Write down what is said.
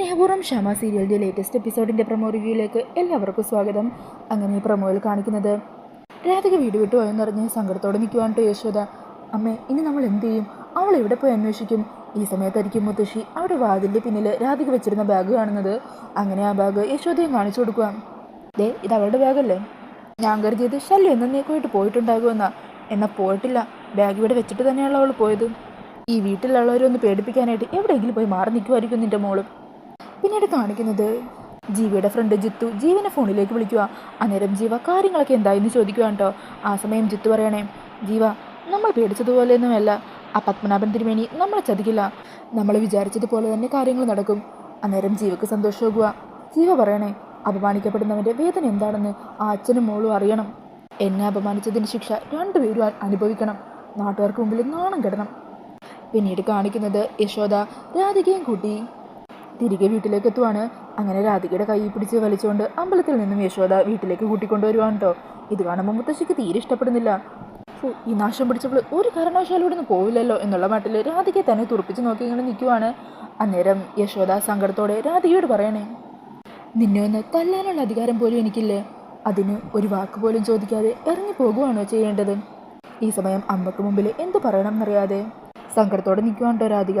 സ്നേഹപൂർവം ക്ഷമ സീരിയലിന്റെ ലേറ്റസ്റ്റ് എപ്പിസോഡിന്റെ പ്രൊമോ റിവ്യൂയിലേക്ക് എല്ലാവർക്കും സ്വാഗതം. അങ്ങനെ ഈ പ്രൊമോയിൽ കാണിക്കുന്നത് രാധിക വീട് വിട്ടു പോയെന്നറിഞ്ഞ് സങ്കടത്തോടെ നിൽക്കുവാണ് കേട്ടോ യശോദ. അമ്മേ ഇനി നമ്മൾ എന്ത് ചെയ്യും? അവൾ എവിടെ പോയി അന്വേഷിക്കും? ഈ സമയത്തായിരിക്കും മുത്തശ്ശി അവിടെ വാതിലിന്റെ പിന്നിൽ രാധിക വെച്ചിരുന്ന ബാഗ് കാണുന്നത്. അങ്ങനെ ആ ബാഗ് യശോദയും കാണിച്ചു കൊടുക്കുക ദേ ഇത് അവളുടെ ബാഗല്ലേ ഞാൻ കരുതിയത് ശല്യം എന്നേക്കുമായിട്ട് പോയിട്ടുണ്ടാകുമെന്നാ. എന്നാൽ പോയിട്ടില്ല. ബാഗ് ഇവിടെ വെച്ചിട്ട് തന്നെയാണ് അവൾ പോയത്. ഈ വീട്ടിലുള്ളവരെ ഒന്ന് പേടിപ്പിക്കാനായിട്ട് എവിടെയെങ്കിലും പോയി മാറി നിൽക്കുമായിരിക്കും നിന്റെ മോൾ. പിന്നീട് കാണിക്കുന്നത് ജീവിയുടെ ഫ്രണ്ട് ജിത്തു. ജീവനെ ഫോണിലേക്ക് വിളിക്കുക. അന്നേരം ജീവ കാര്യങ്ങളൊക്കെ എന്തായെന്ന് ചോദിക്കുകയാണ് കേട്ടോ ആ സമയം ജിത്തു പറയണേ ജീവ നമ്മൾ പേടിച്ചതുപോലെയൊന്നുമല്ല. ആ പത്മനാഭൻ തിരുമേനി നമ്മളെ ചതിക്കില്ല. നമ്മൾ വിചാരിച്ചതുപോലെ തന്നെ കാര്യങ്ങൾ നടക്കും. അന്നേരം ജീവക്ക് സന്തോഷമാകുക. ജീവ പറയണേ അപമാനിക്കപ്പെടുന്നവന്റെ വേദന എന്താണെന്ന് ആ അച്ഛനും മോളും അറിയണം. എന്നെ അപമാനിച്ചതിന് ശിക്ഷ രണ്ടുപേരും അനുഭവിക്കണം. നാട്ടുകാർക്ക് മുമ്പിൽ നാണം കെടണം. പിന്നീട് കാണിക്കുന്നത് യശോദ രാധികയും കൂട്ടി. തിരികെ വീട്ടിലേക്ക് എത്തുവാണ്. അങ്ങനെ രാധികയുടെ കൈ പിടിച്ച് വലിച്ചുകൊണ്ട് അമ്പലത്തിൽ നിന്നും യശോദ വീട്ടിലേക്ക് കൂട്ടിക്കൊണ്ടുവരുവാണ് കേട്ടോ ഇത് കാണുമ്പോൾ മുത്തശ്ശിക്ക് തീരെ ഇഷ്ടപ്പെടുന്നില്ല. ഈ നാശം പിടിച്ചപ്പോൾ ഒരു കാരണവശാലും ഇവിടെ നിന്ന് പോവില്ലല്ലോ എന്നുള്ള മട്ടിൽ രാധികയെ തന്നെ തുറപ്പിച്ച് നോക്കി ഇങ്ങനെ നിൽക്കുവാണ് അന്നേരം യശോദ സങ്കടത്തോടെ രാധികയോട് പറയണേ നിന്നെ ഒന്ന് തല്ലാനുള്ള അധികാരം പോലും എനിക്കില്ലേ? അതിന് ഒരു വാക്ക് പോലും ചോദിക്കാതെ ഇറങ്ങി പോകുവാണോ ചെയ്യേണ്ടത്? ഈ സമയം അമ്മയ്ക്ക് മുമ്പിൽ എന്ത് പറയണം എന്നറിയാതെ. സങ്കടത്തോടെ നിൽക്കുവാണ്ടോ രാധിക.